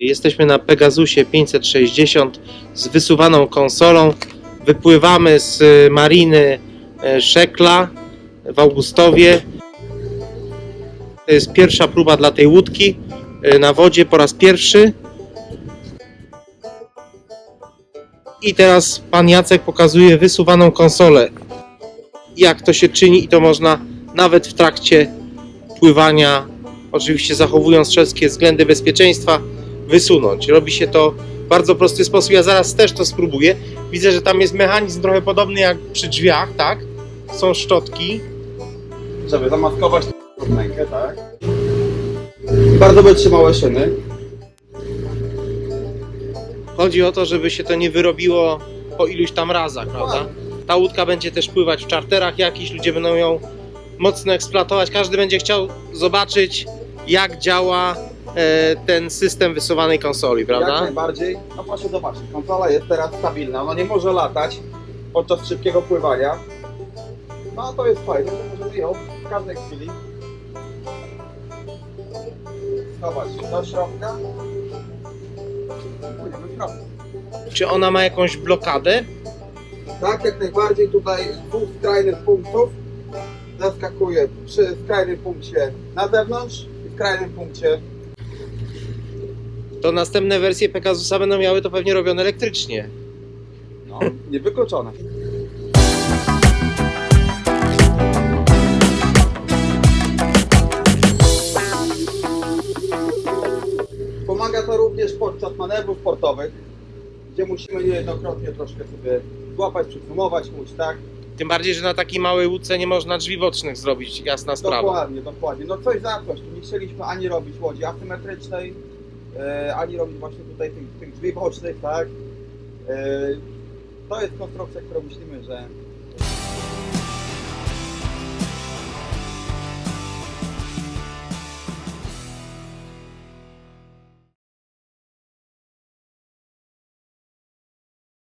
Jesteśmy na Pegasusie 560 z wysuwaną konsolą. Wypływamy z y, mariny e, Szekla w Augustowie. To jest pierwsza próba dla tej łódki e, na wodzie po raz pierwszy. I teraz pan Jacek pokazuje wysuwaną konsolę. Jak to się czyni i to można nawet w trakcie pływania, oczywiście zachowując wszystkie względy bezpieczeństwa, wysunąć. Robi się to w bardzo prosty sposób. Ja zaraz też to spróbuję. Widzę, że tam jest mechanizm trochę podobny jak przy drzwiach, tak? Są szczotki. żeby zamaskować rękę, tak? Bardzo wytrzymałe szyny. Chodzi o to, żeby się to nie wyrobiło po iluś tam razach, prawda? Ta łódka będzie też pływać w czarterach jakiś, ludzie będą ją mocno eksploatować. Każdy będzie chciał zobaczyć, jak działa e, ten system wysuwanej konsoli, Jak prawda? najbardziej. No proszę zobaczyć, konsola jest teraz stabilna, ona nie może latać podczas szybkiego pływania. No a to jest fajne, że możemy ją w każdej chwili schować do środka. i Płyniemy w środku. Czy ona ma jakąś blokadę? Tak, jak najbardziej tutaj z dwóch skrajnych punktów zaskakuje przy skrajnym punkcie na zewnątrz skrajnym punkcie To następne wersje Pegasusa będą miały to pewnie robione elektrycznie. no, niewykluczone. Pomaga to również podczas manewrów sportowych, gdzie musimy niejednokrotnie troszkę sobie złapać, przysumować łódź, tak? Tym bardziej, że na takiej małej łódce nie można drzwi bocznych zrobić, jasna sprawa. Dokładnie, dokładnie. No coś za coś. Nie chcieliśmy ani robić łodzi asymetrycznej, e, ani robić właśnie tutaj tych, tych drzwi bocznych, tak? E, to jest konstrukcja, którą myślimy, że